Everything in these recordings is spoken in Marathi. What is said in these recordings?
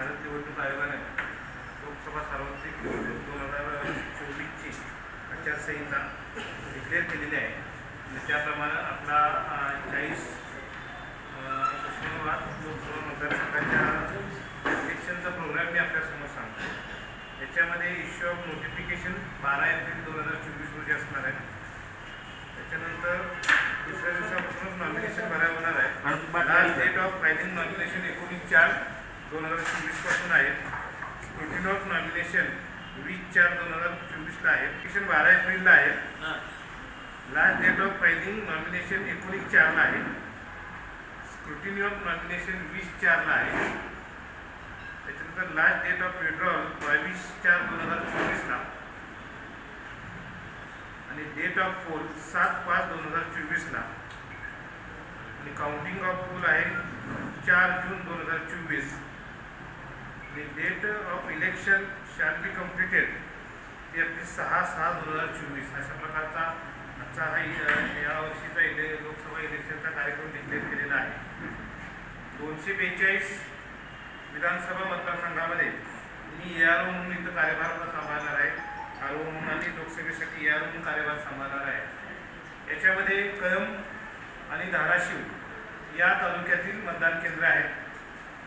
भारत निवडणूक आयोगाने लोकसभा सार्वत्रिक निवडणूक दोन हजार चोवीसची आचारसंहिता डिक्लेअर केलेली आहे. आणि त्याप्रमाणे आपला चाळीस उस्मानाबाद लोकसभा मतदारसंघाच्या इलेक्शनचा प्रोग्राम मी आपल्यासमोर सांगतो. याच्यामध्ये इश्यू ऑफ नोटिफिकेशन बारा एप्रिल दोन हजार चोवीस रोजी असणार आहे. त्याच्यानंतर दुसऱ्या दिवसापासूनच नॉमिनेशन भरायला होणार आहे. डेट ऑफ फायलिंग नॉमिनेशन एकोणीस चार दोन हजार चोवीसपासून आहे स्क्रुटिन ऑफ नॉमिनेशन वीस चार दोन हजार चोवीसला आहे. नॉमिनेशन बारा एप्रिलला आहे. Last date of filing nomination एकोणीस चारला आहे. स्क्रुटिनी ऑफ नॉमिनेशन वीस चारला आहे. त्याच्यानंतर लास्ट डेट ऑफ विड्रॉल बावीस चार दोन हजार चोवीसला आणि डेट ऑफ पोल सात पाच दोन हजार चोवीसला आणि काउंटिंग ऑफ पोल आहे चार जून दोन हजार चोवीस. The date of election shall be completed ती सहा सहा दोन हजार चोवीस. अशा प्रकारचा आजचा हा यावर्षीचा इले लोकसभा इलेक्शनचा कार्यक्रम डिक्लेअर केलेला आहे. दोनशे बेचाळीस विधानसभा मतदारसंघामध्ये मी ए आर ओ म्हणून इथं कार्यभार सांभाळणार आहे. आर ओ म्हणून आणि लोकसभेसाठी ए आर ओ म्हणून कार्यभार सांभाळणार आहे. याच्यामध्ये कळंब आणि धाराशिव या तालुक्यातील मतदान केंद्र आहेत.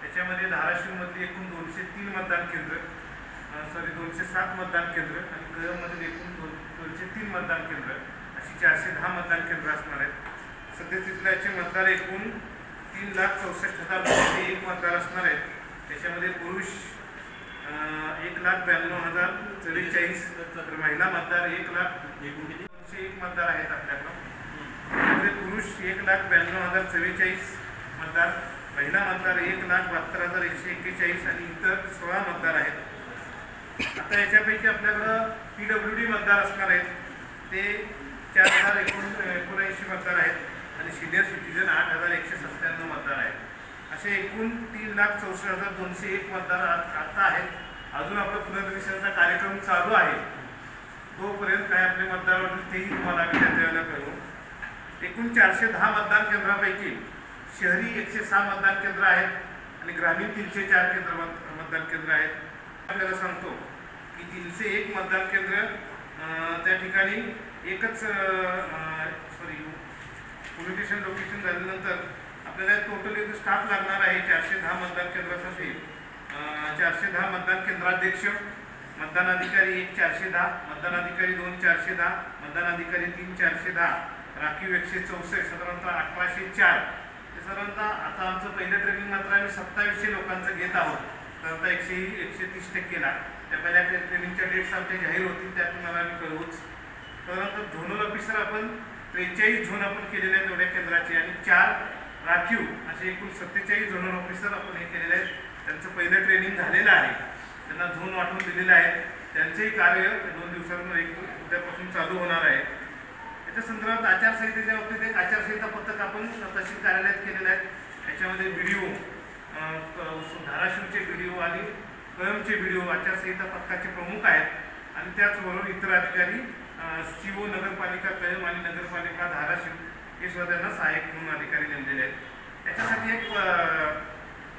त्याच्यामध्ये धाराशिवमधली एकूण दोनशे तीन मतदान केंद्र सॉरी दोनशे सात मतदान केंद्र आणि कळंबमधील एकूण दोन दोनशे तीन मतदान केंद्र अशी चारशे दहा मतदान केंद्र असणार आहेत. सध्या याचे मतदार एकूण तीन लाख चौसष्ट हजार दोनशे एक मतदार असणार आहेत. त्याच्यामध्ये पुरुष एक लाख ब्याण्णव हजार चव्वेचाळीस तर महिला मतदार एक लाख दोनशे एक मतदार आहेत आपल्याकडं. त्यामध्ये पुरुष एक लाख ब्याण्णव हजार चव्वेचाळीस मतदार पहिला मतदार एक लाख बहात्तर हजार एकशे एक्केचाळीस आणि इतर सोळा मतदार आहेत. आता याच्यापैकी आपल्याकडं पी डब्ल्यू डी मतदार असणार आहेत. ते चार हजार एकोण एकोणऐंशी मतदार आहेत आणि सिनियर सिटीजन आठ हजार एकशे सत्त्याण्णव मतदार आहेत. असे एकूण तीन लाख चौसष्ट हजार दोनशे एक मतदार आता आहेत. अजून आपला पुनर्विषयाचा कार्यक्रम चालू आहे. तोपर्यंत काय आपले मतदार होतील तेही तुम्हाला आम्ही त्या वेळेला करू एकूण चारशे दहा मतदान केंद्रापैकी शहरी एकशे सहा मतदान केंद्र आहेत आणि ग्रामीण तीनशे चार केंद्र मत- मतदान केंद्र आहेत. आपल्याला सांगतो की तीनशे एक मतदान केंद्र त्या ठिकाणी एकच सॉरी पोलीस स्टेशन लोकेशन झाल्यानंतर आपल्याला टोटल एक स्टाफ लागणार आहे चारशे दहा मतदान केंद्रासाठी. चारशे दहा मतदान केंद्राध्यक्ष मतदान अधिकारी एक चारशे दहा मतदान अधिकारी दोन चारशे दहा मतदान अधिकारी तीन चारशे दहा राखीव एकशे चौसष्ट साधारणतः अठराशे चार. ते साधारणतः आता आमचं पहिलं ट्रेनिंग मात्र आम्ही सत्तावीसशे लोकांचं घेत आहोत. साधारणतः एकशे एकशे तीस टक्केला. त्या पहिल्या ट्रेनिंगच्या डेट्स आमच्या जाहीर होतील त्या तुम्हाला आम्ही कळवूच. साधारणतः झोनल ऑफिसर आपण त्रेचाळीस झोन आपण केलेले आहेत एवढ्या केंद्राचे. आणि चार राखीव असे एकूण सत्तेचाळीस झोनल ऑफिसर आपण हे केलेले आहेत. त्यांचं पहिलं ट्रेनिंग झालेलं आहे. त्यांना झोन वाटून दिलेलं आहे. त्यांचंही कार्य दोन दिवसांमध्ये एक उद्यापासून चालू होणार आहे. त्याच्या संदर्भात आचारसंहितेच्या बाबतीत एक आचारसंहिता पथक आपण तहसील कार्यालयात केलेलं आहे. त्याच्यामध्ये व्हिडिओ धाराशिवचे व्हिडिओ आणि कळमचे व्हिडिओ आचारसंहिता पथकाचे प्रमुख आहेत. आणि त्याचबरोबर इतर अधिकारी सी ओ नगरपालिका कळम आणि नगरपालिका धाराशिव हे सुद्धा त्यांना सहाय्यक म्हणून अधिकारी नेमलेले आहेत. त्याच्यासाठी एक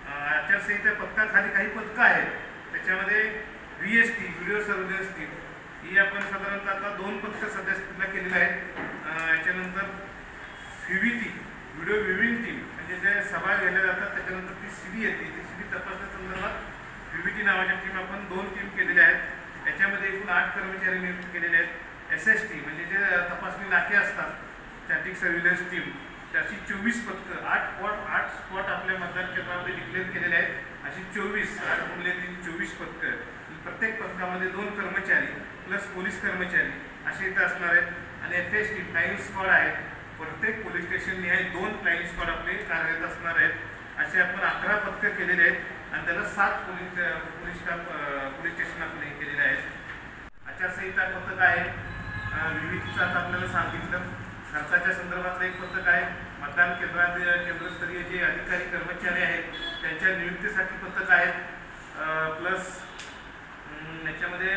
आचारसंहिता पथकाखाली काही पथकं आहेत. त्याच्यामध्ये V S T video surveillance team ही आपण साधारणतः आता दोन पथकं सध्या स्थितीला केलेली आहेत अं, याच्यानंतर विविती V T video viewing team म्हणजे जे सभा घेतल्या जातात त्याच्यानंतर ती सी डी येते ती सी डी तपासण्या संदर्भात व्ही टी नावाच्या टीम आपण दोन टीम केलेल्या आहेत. याच्यामध्ये एकूण आठ कर्मचारी नियुक्त केलेले आहेत. एस एस टी म्हणजे जे तपासणी नाके असतात स्टॅटिक सर्व्हिलन्स टीम त्याची चोवीस पथकं आठ स्पॉट आठ स्पॉट आपल्या मतदान केंद्रामध्ये डिक्लेअर केलेले आहेत. अशी चोवीस आठ मुले तीन चोवीस पथकं. प्रत्येक पथकामध्ये दोन कर्मचारी प्लस पोलीस कर्मचारी असे इथं असणार आहेत. आणि F S T flying squad आहेत प्रत्येक पोलीस स्टेशन निहाय दोन फ्लाईंग स्क्वॉड आपले कार्यरत असणार आहेत. असे आपण अकरा पथकं केलेले आहेत आणि त्याला सात police police staff police station आपले केलेले आहेत. आचारसंहिता पथक आहे. विविधीचं आता आपल्याला सांगितलं. खर्चाच्या संदर्भातलं एक पथक आहे. मतदान केंद्रात केंद्रस्तरीय जे अधिकारी कर्मचारी आहेत त्यांच्या नियुक्तीसाठी पथक आहेत. प्लस याच्यामध्ये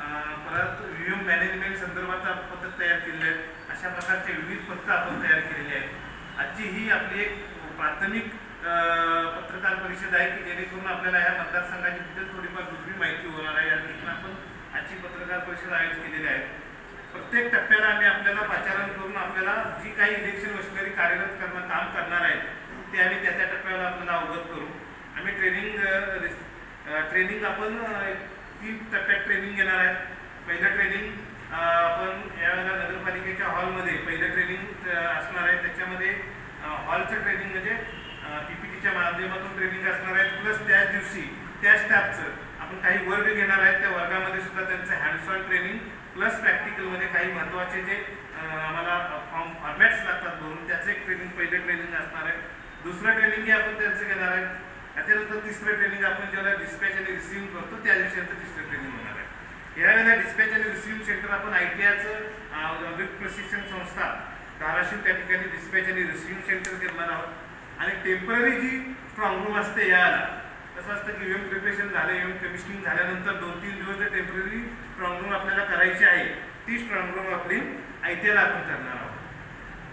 परत व्ही एम मॅनेजमेंट संदर्भात पथक तयार केलेले आहेत. अशा प्रकारचे विविध पथकं आपण तयार केलेली आहेत. आजची ही आपली एक प्राथमिक पत्रकार परिषद आहे की जेणेकरून आपल्याला ह्या मतदारसंघाची तिथे थोडीफार दुसरी माहिती होणार आहे या इथून आपण आजची पत्रकार परिषद आयोजित केलेली आहे. प्रत्येक टप्प्याला आम्ही आपल्याला पाचारण करून आपल्याला जी काही इलेक्शन मशिनरी कार्यरत करणं काम करणार आहेत ते आम्ही त्या त्या टप्प्याला आपल्याला अवगत करू. आम्ही ट्रेनिंग ट्रेनिंग आपण तीन टप्प्यात ट्रेनिंग घेणार आहे पहिलं ट्रेनिंग आपण यावेळेला नगरपालिकेच्या हॉलमध्ये पहिलं ट्रेनिंग असणार आहे. त्याच्यामध्ये हॉलचं ट्रेनिंग म्हणजे पीपीटीच्या माध्यमातून ट्रेनिंग असणार आहे प्लस त्याच दिवशी त्या स्टाफचं आपण काही वर्ग घेणार आहेत. त्या वर्गामध्ये सुद्धा त्यांचं हँड्स ऑन ट्रेनिंग प्लस प्रॅक्टिकलमध्ये काही महत्त्वाचे जे आम्हाला फॉर्म फॉर्मॅट्स लागतात भरून त्याचं एक ट्रेनिंग पहिलं ट्रेनिंग असणार आहे. दुसरं ट्रेनिंग हे आपण त्यांचं घेणार आहे. त्याच्यानंतर तिसरं ट्रेनिंग आपण ज्याला डिस्पॅच आणि रिसिव्ह करतो त्या दिवशी नंतर तिसरं ट्रेनिंग होणार आहे. यावेळेला डिस्पॅच आणि रिसिव्ह सेंटर आपण आय टी आयचं वेब प्रशिक्षण संस्था धाराशिव त्या ठिकाणी डिस्पॅच आणि रिसिव्ह सेंटर करणार आहोत आणि टेंपररी जी स्ट्रॉंग रूम असते याला कसं असतं की इव्हेंट प्रिपरेशन झालं इव्हेंट कमिशनिंग झाल्यानंतर दोन तीन दिवस जे टेंपररी स्ट्रॉंग रूम आपल्याला करायची आहे ती स्ट्रॉंग रूम आपली आय टी आयला आपण करणार आहोत.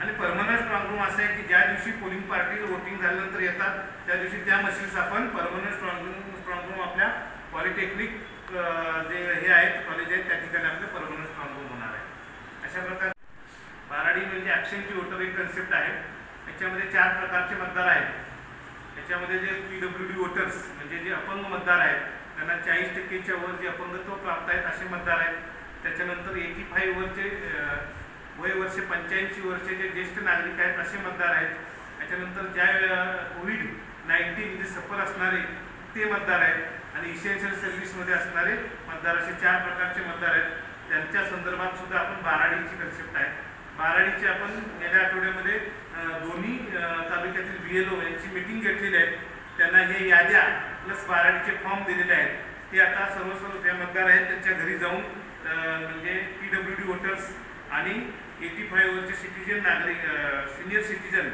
आणि परमनंट स्ट्रॉंगरूम असं आहे की ज्या दिवशी पोलिंग पार्टी वोटिंग झाल्यानंतर येतात त्या दिवशी त्या मशीन्स आपण परमनंट स्ट्रॉंगरूम स्ट्रॉंगरूम आपल्या पॉलिटेक्निक जे हे आहेत कॉलेज आहेत त्या ठिकाणी आपलं परमनंट स्ट्रॉंगरूम होणार आहे. अशा प्रकारे बाराडी म्हणजे ॲक्शनची वोटर एक कन्सेप्ट आहे. याच्यामध्ये चार प्रकारचे मतदार आहेत. याच्यामध्ये J P W D voters म्हणजे जे अपंग मतदार आहेत त्यांना चाळीस टक्केच्या वर जे अपंगत्व प्राप्त आहेत असे मतदार आहेत. त्याच्यानंतर एटी फाईव्ह वरचे वर्ष पंच्याऐंशी वर्षे जे ज्येष्ठ नागरिक आहेत असे मतदार आहेत. त्याच्यानंतर ज्या कोविड नाईन्टीन जे सफर असणारे ते मतदार आहेत आणि इसेन्शियल सर्व्हिसमध्ये असणारे मतदार असे चार प्रकारचे मतदार आहेत. त्यांच्या संदर्भात सुद्धा आपण बाराडीची कन्सेप्ट आहे. बाराडीची आपण गेल्या आठवड्यामध्ये दोन्ही तालुक्यातील बी एल ओ यांची मिटिंग घेतलेली आहे. त्यांना हे याद्या प्लस बाराडीचे फॉर्म दिलेले आहेत. ते आता सर्व सर्व ज्या मतदार आहेत त्यांच्या घरी जाऊन म्हणजे पी डब्ल्यू डी वोटर्स आणि एटी फाईव्हवरचे सिटीजन नागरिक सिनियर सिटीजन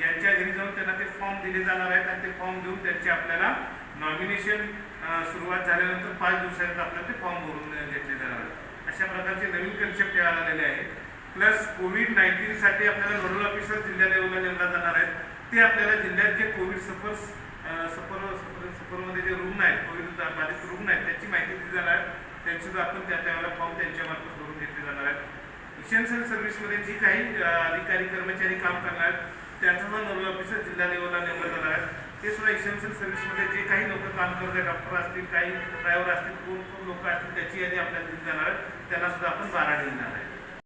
यांच्या घरी जाऊन त्यांना ते फॉर्म दिले जाणार आहेत आणि ते फॉर्म देऊन त्यांचे आपल्याला नॉमिनेशन सुरुवात झाल्यानंतर पाच दिवसानंतर आपल्याला ते फॉर्म भरून घेतले जाणार आहेत. अशा प्रकारचे नवीन कन्सेप्ट यायला आलेले आहेत. प्लस कोविड नाईन्टीनसाठी आपल्याला नोडल ऑफिसर जिल्हा लेवलला नेमला जाणार आहेत. ते आपल्याला जिल्ह्यात जे कोविड सफर सफर सफरमध्ये जे रुग्ण आहेत कोविड बाधित रुग्ण आहेत त्याची माहिती दिली जाणार आहे. त्यांची आपण त्या त्यावेळेला फॉर्म त्यांच्यामार्फत भरून घेतले जाणार आहेत. इसेन्शियल सर्व्हिसमध्ये जी काही अधिकारी कर्मचारी काम करणार आहेत त्यांचा जो नोडल ऑफिसर जिल्हा लेवलला नेमला जाणार आहे ते सुद्धा इसेन्शियल सर्व्हिसमध्ये जे काही लोक काम करत आहेत डॉक्टर असतील काही ड्रायव्हर असतील कोण कोण लोक असतील त्याची यादी आपल्याला दिली जाणार आहे. त्यांना सुद्धा आपण बारा देणार आहे.